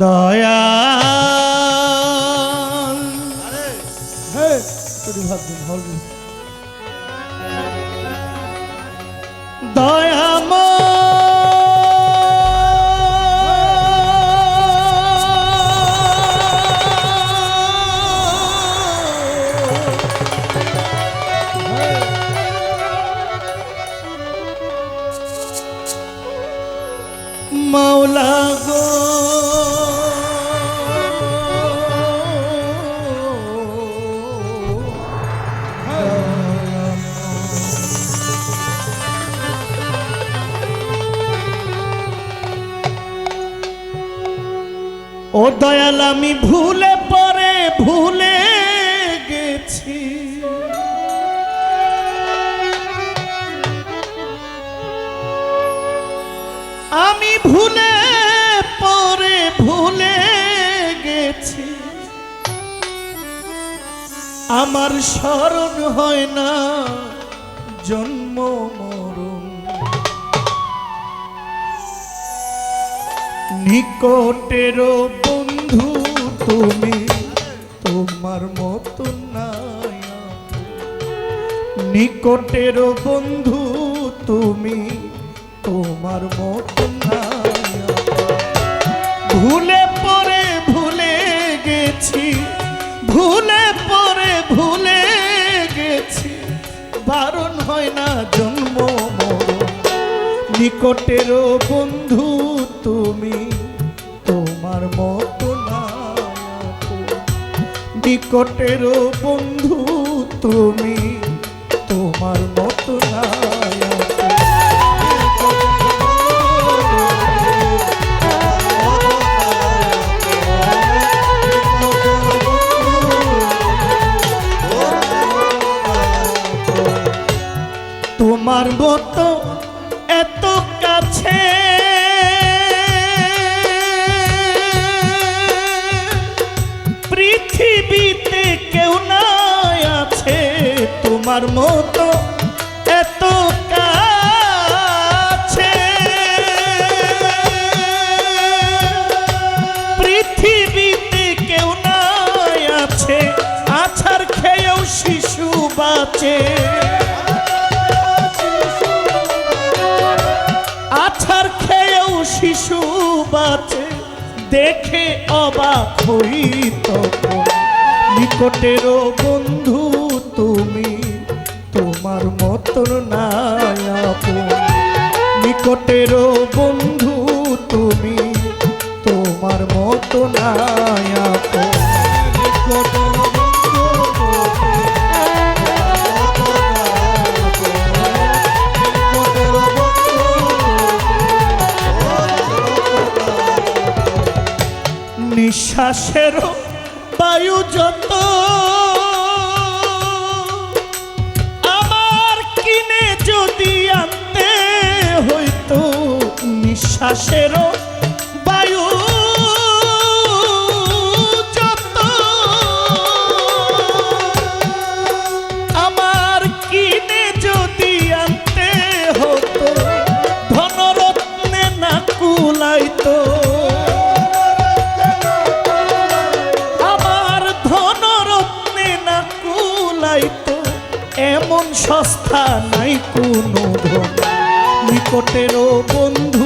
দয়া হে ও দয়াল, আমি ভুলে পরে ভুলে গেছি। আমি ভুলে পরে ভুলে গেছি। আমার স্মরণ হয় না জন্ম মরণ নিকটের বন্ধু তুমি, তোমার মতো নাই নিকটের বন্ধু তুমি, তোমার মতো নাই ভুলে পরে ভুলে গেছি, ভুলে পরে ভুলে গেছি। বারণ হয় না জন্ম নিকটের বন্ধু তুমি তোমার মতো না বন্ধু তুমি তোমার মতো না তোমার মতো তোমার মতো এত কাছে। পৃথিবীতে কেউ নাই আছে আছার খেয়েও শিশু বাঁচে। আছার খেয়েও শিশু বাঁচে, দেখে অবাক হই তখন। নিকটের বন্ধু তুমি। মতন নাই আপন নিকটের বন্ধু তুমি তোমার মতো নিঃশ্বাসের বায়ু যত নিঃশ্বাসের বায়ু যত। আমার কিনে যদি আনতে হতো, ধনরত্নে না কুলাইতো। আমার ধনরত্নে না কুলাইতো, এমন সস্তা নাই কোনো ধন। নিকটের বন্ধু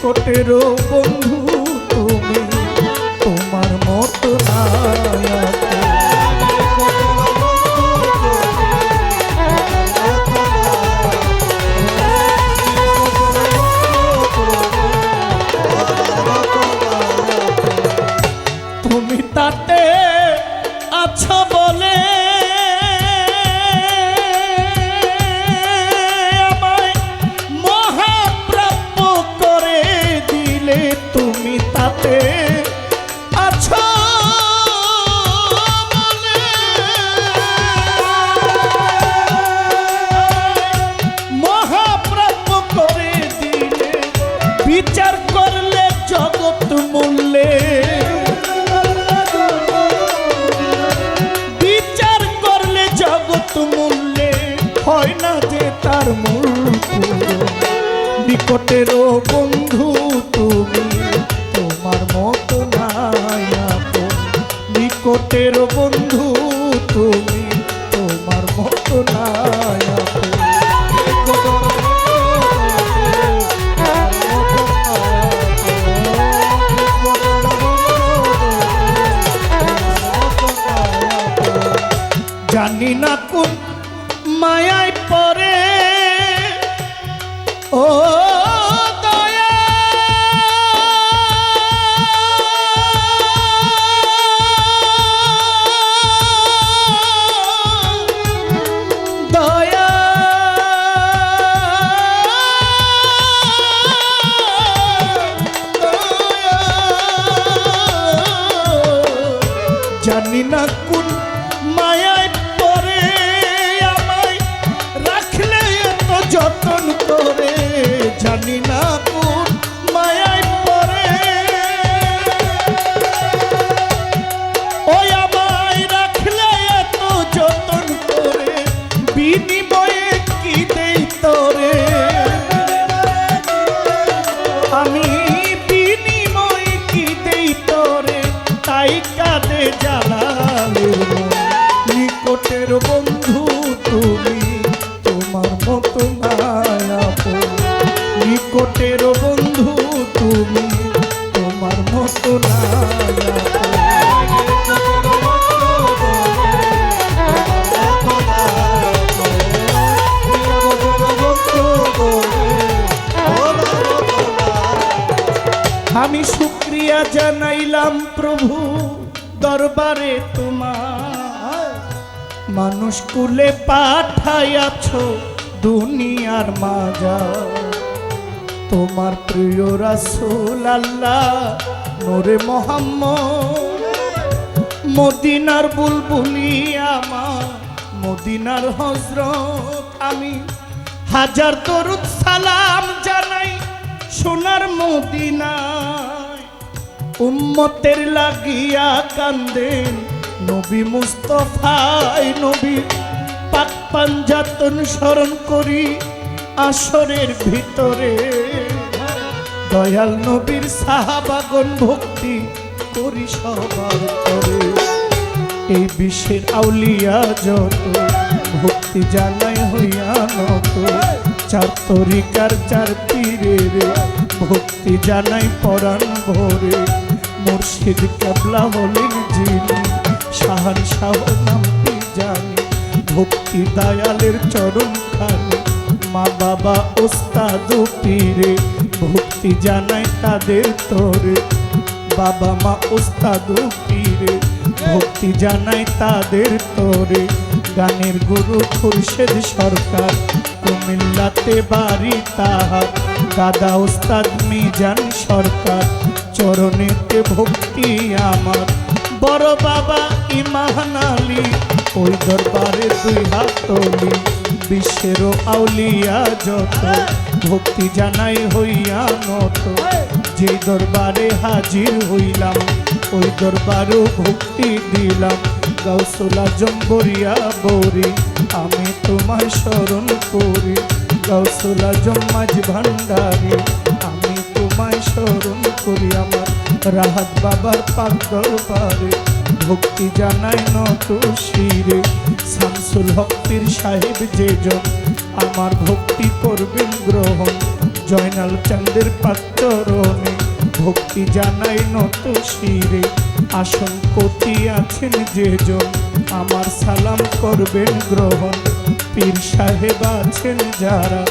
নিকটের বন্ধু তুমি। তোমার মতো নাই নিকটের বন্ধু তুমি, তোমার মতো না নিকটের বন্ধু তুমি, তোমার মতো নাই আপন। জানি না কোন মায়ায় পরে ও শুক্রিয়া জানাইলাম প্রভু দরবারে তোমার মানুষ কুলে পাঠাইয়াছ দুনিয়ার মাজা তোমার প্রিয় রাসূল আল্লাহ, নোরে মোহাম্মদ। মদিনার বুলবুলি আমার, মদিনার হজরত আমি। হাজার দরুদ সালাম জানাই সোনার মদিনায়। উম্মতের লাগিয়া কান্দেন। নবী মুস্তফাই নবী পাক পাঞ্জাতন স্মরণ করি আসরের ভিতরে। দয়াল নবীর সাহাবাগন ভক্তি করি সবার করে। এই বিশ্বের আউলিয়া যত, ভক্তি জানাই হইয়া নত। চার তরিকার চার পীরের ভক্তি জানাই পরাণ ভরে। মুর্শিদ কেবলা হলেন যিনি সাহার শাহ নামটি জানি? ভক্তি দয়ালের চরণ খানি, মা বাবা ওস্তাদ পীরে, ভক্তি জানাই তাদের তোরে। বাবা মা ওস্তাদ পীরে, ভক্তি জানাই তাদের তোরে। গানের গুরু খুরশেদ সরকার, কুমিল্লাতে বাড়ি তাহার। দাদা ওস্তাদ মিজান সরকার চরণেতে ভক্তি আমার। বড় বাবা ইমাহান আলী, ওই দরবারে দুই হাত তলি। বিশ্বেরও আউলিয়া যত, ভক্তি জানাই হইয়া নত। যে দরবারে হাজির হইলাম, ওই দরবারও ভক্তি দিলাম। গৌসলা জম্বরিয়া বৌরি, আমি তোমায় স্মরণ করি। গৌসলা জম্মাজ ভান্ডারি তোমায় স্মরণ করি আমার রাহাত বাবার পাক দরবারে। ভক্তি জানাই নত শিরে, শামসুল হক্তির সাহেব যে জন আমার ভক্তি করবেন গ্রহণ। জয়নাল চন্দ্রের পাত্ররণে ভক্তি জানাই নত শিরে, আসন কতি আছেন যে জন আমার সালাম করবেন গ্রহণ। পীর সাহেব আছেন যারা,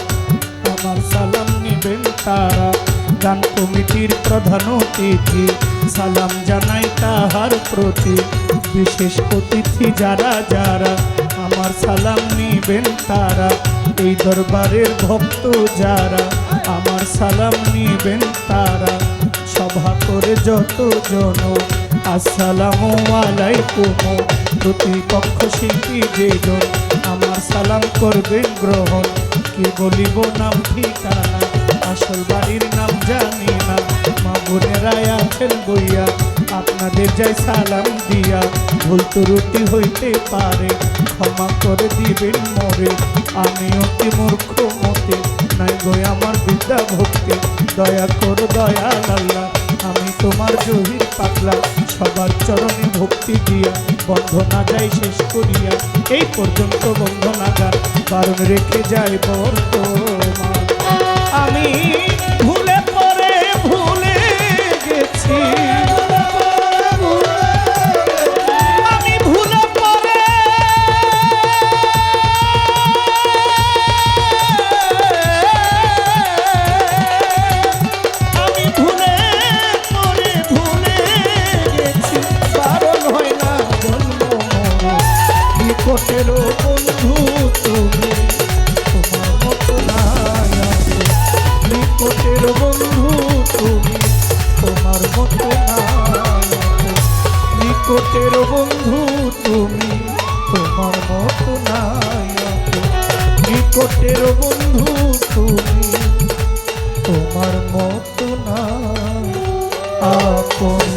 আমার সালাম নিবেন তারা। গান কমিটির প্রধান অতিথি। সালাম জানাই তাহার প্রতি। বিশেষ অতিথি যারা যারা আমার সালাম নিবেন তারা। এই দরবারের ভক্ত যারা, আমার সালাম নিবেন তারা। সভা করে যত জন, আসসালামু আলাইকুম। প্রতিপক্ষ শিল্পী যে জন আমার সালাম করবেন গ্রহণ। কি বলিব নাম ঠিকানা? আসল বাড়ির নাম জানি না। মা বোনেরা আছেন বইয়া, আপনাদের যাই সালাম দিয়া। ভুল ত্রুটি হইতে পারে, ক্ষমা করে দিবেন মরে। আমি অতি মূর্খ মতে, নাই গই আমার বিদ্যা ভক্তি। দয়া কর দয়া লাল্লা আমি তোমার জহির পাতলা সবার চরণে ভক্তি দিয়া বন্ধনা যাই শেষ করিয়া। এই পর্যন্ত বন্ধনা যায় কারণ রেখে যায় বর্তমান আমি ভুলে পরে ভুলে গেছি। তোমার মতো নিকটের বন্ধু তুমি তোমার মতো নাই। নিকটের বন্ধু তুমি তোমার মতো না আপন